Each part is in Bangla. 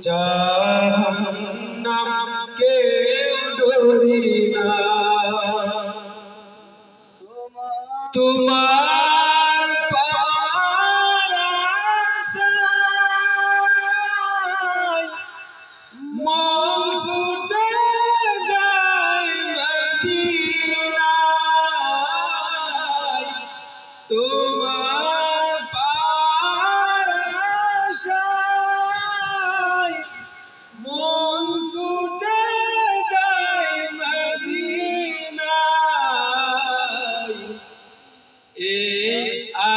জাহান্নাম ডরি না। তোমার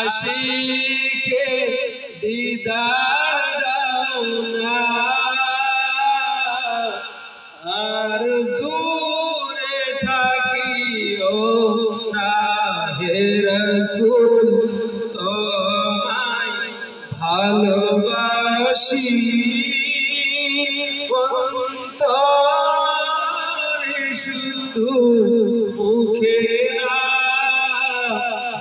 আশিকে দিদার আর দূরে থাকিও না হে রসুল তোমায় ভালোবাসি। শুধু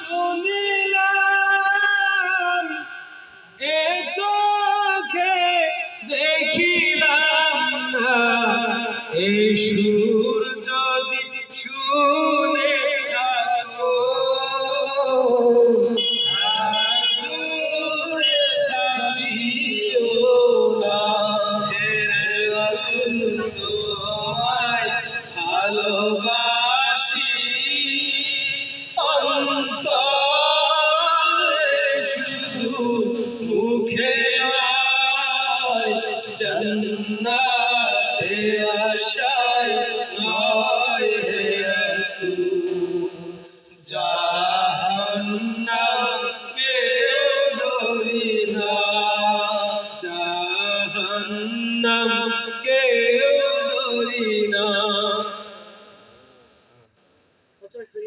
শুনিলাম এ চোখে দেখিলাম এই সুর যদি শুনে থাকো ভালোবাসি। মুখে জান্নাতে আশায় নয় হে রাসূল। জাহান্নাম কেউ ডরি না জাহান্নাম কেউ না।